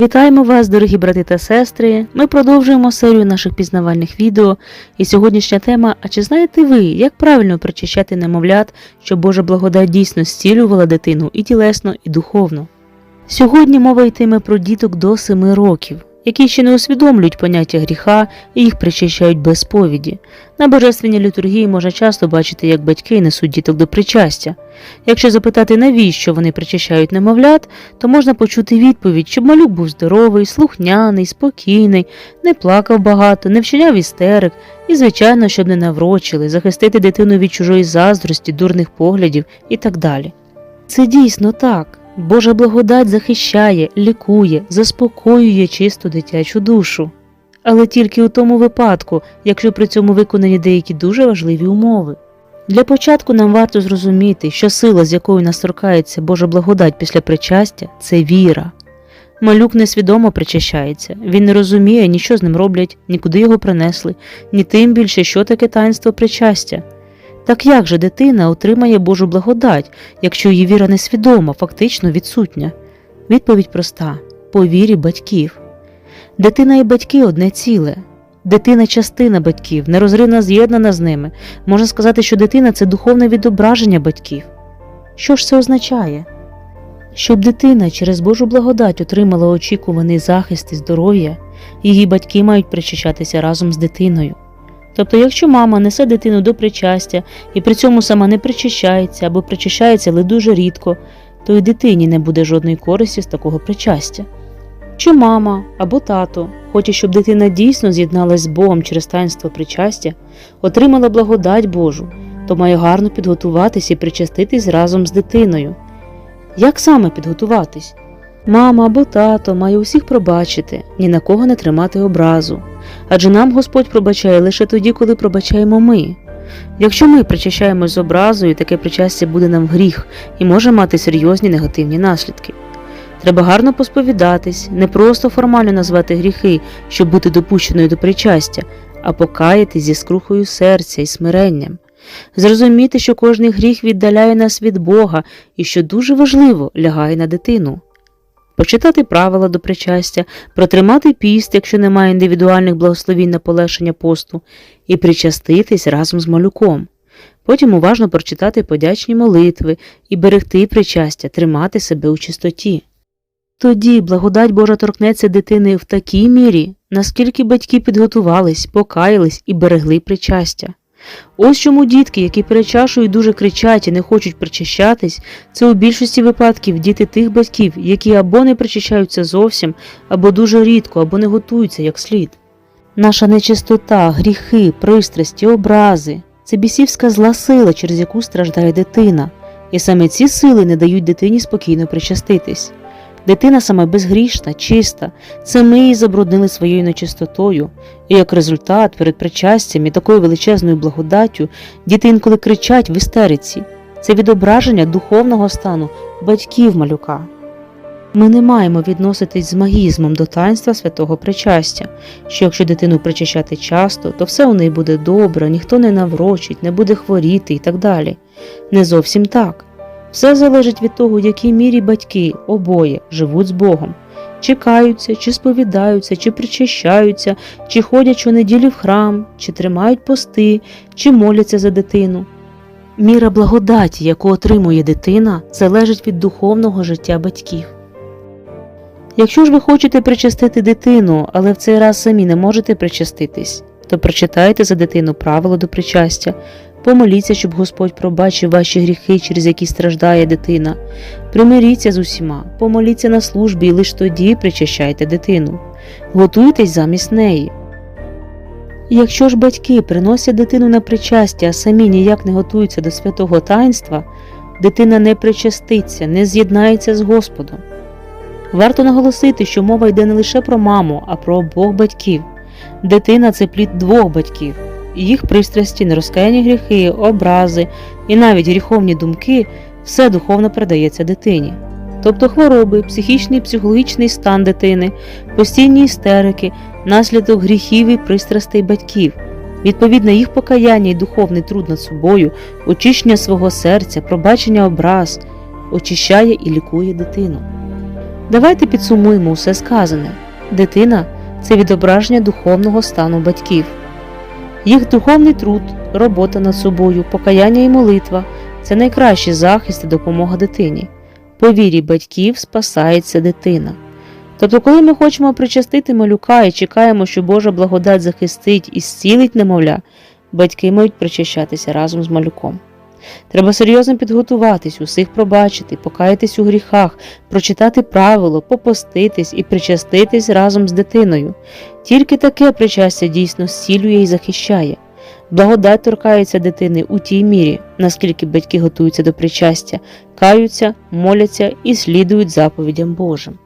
Вітаємо вас, дорогі брати та сестри. Ми продовжуємо серію наших пізнавальних відео. І сьогоднішня тема: а чи знаєте ви, як правильно причищати немовлят, щоб Божа благодать дійсно зцілювала дитину і тілесно, і духовно? Сьогодні мова йтиме про діток до 7 років, які ще не усвідомлюють поняття гріха і їх причащають без сповіді. На божественній літургії можна часто бачити, як батьки несуть діток до причастя. Якщо запитати, навіщо вони причащають немовлят, то можна почути відповідь, щоб малюк був здоровий, слухняний, спокійний, не плакав багато, не вчиняв істерик і, звичайно, щоб не наврочили, захистити дитину від чужої заздрості, дурних поглядів і так далі. Це дійсно так. Божа благодать захищає, лікує, заспокоює чисту дитячу душу. Але тільки у тому випадку, якщо при цьому виконані деякі дуже важливі умови. Для початку нам варто зрозуміти, що сила, з якою нас торкається Божа благодать після причастя, це віра. Малюк несвідомо причащається, він не розуміє, ні що з ним роблять, нікуди його принесли, ні тим більше, що таке таїнство причастя. Так як же дитина отримає Божу благодать, якщо її віра несвідома, фактично відсутня? Відповідь проста по вірі батьків. Дитина і батьки одне ціле. Дитина частина батьків, нерозривно з'єднана з ними. Можна сказати, що дитина це духовне відображення батьків. Що ж це означає? Щоб дитина через Божу благодать отримала очікуваний захист і здоров'я, її батьки мають причащатися разом з дитиною. Тобто, якщо мама несе дитину до причастя і при цьому сама не причащається або причащається, але дуже рідко, то й дитині не буде жодної користі з такого причастя. Чи мама або тато хоче, щоб дитина дійсно з'єдналась з Богом через таїнство причастя, отримала благодать Божу, то має гарно підготуватись і причаститись разом з дитиною. Як саме підготуватись? Мама або тато має усіх пробачити, ні на кого не тримати образу. Адже нам Господь пробачає лише тоді, коли пробачаємо ми. Якщо ми причащаємось з образою, таке причастя буде нам гріх і може мати серйозні негативні наслідки. Треба гарно посповідатись, не просто формально назвати гріхи, щоб бути допущеною до причастя, а покаятись зі скрухою серця і смиренням. Зрозуміти, що кожний гріх віддаляє нас від Бога і, що дуже важливо, лягає на дитину. Почитати правила до причастя, протримати піст, якщо немає індивідуальних благословінь на полегшення посту, і причаститись разом з малюком. Потім уважно прочитати подячні молитви і берегти причастя, тримати себе у чистоті. Тоді благодать Божа торкнеться дитини в такій мірі, наскільки батьки підготувались, покаялись і берегли причастя. Ось чому дітки, які перечашують дуже кричать і не хочуть причащатись, це у більшості випадків діти тих батьків, які або не причащаються зовсім, або дуже рідко, або не готуються як слід. Наша нечистота, гріхи, пристрасті, образи це бісівська зла сила, через яку страждає дитина, і саме ці сили не дають дитині спокійно причаститись. Дитина саме безгрішна, чиста, це ми її забруднили своєю нечистотою, і як результат перед причастям і такою величезною благодаттю діти інколи кричать в істериці. Це відображення духовного стану батьків малюка. Ми не маємо відноситись з магізмом до таїнства святого причастя, що якщо дитину причащати часто, то все у неї буде добре, ніхто не наврочить, не буде хворіти і так далі. Не зовсім так. Все залежить від того, в якій мірі батьки обоє живуть з Богом, чи каються, чи сповідаються, чи причащаються, чи ходять щонеділі в храм, чи тримають пости, чи моляться за дитину. Міра благодаті, яку отримує дитина, залежить від духовного життя батьків. Якщо ж ви хочете причастити дитину, але в цей раз самі не можете причаститись, то прочитайте за дитину правила до причастя, Помоліться, щоб Господь пробачив ваші гріхи, через які страждає дитина. Примиріться з усіма, помоліться на службі і лише тоді причащайте дитину. Готуйтесь замість неї. Якщо ж батьки приносять дитину на причастя, а самі ніяк не готуються до святого таїнства, дитина не причаститься, не з'єднається з Господом. Варто наголосити, що мова йде не лише про маму, а про обох батьків. Дитина це плід двох батьків їх пристрасті, нерозкаяні гріхи, образи і навіть гріховні думки все духовно передається дитині. Тобто хвороби, психічний і психологічний стан дитини, постійні істерики, наслідок гріхів і пристрастей батьків, відповідно їх покаяння і духовний труд над собою, очищення свого серця, пробачення образ, очищає і лікує дитину. Давайте підсумуємо усе сказане. Дитина це відображення духовного стану батьків. Їх духовний труд, робота над собою, покаяння і молитва це найкращий захист і допомога дитині. По вірі батьків спасається дитина. Тобто, коли ми хочемо причастити малюка і чекаємо, що Божа благодать захистить і зцілить немовля, батьки мають причащатися разом з малюком. Треба серйозно підготуватись, усіх пробачити, покаятись у гріхах, прочитати правило, попоститись і причаститись разом з дитиною. Тільки таке причастя дійсно зцілює і захищає. Благодать торкається дитини у тій мірі, наскільки батьки готуються до причастя, каються, моляться і слідують заповідям Божим.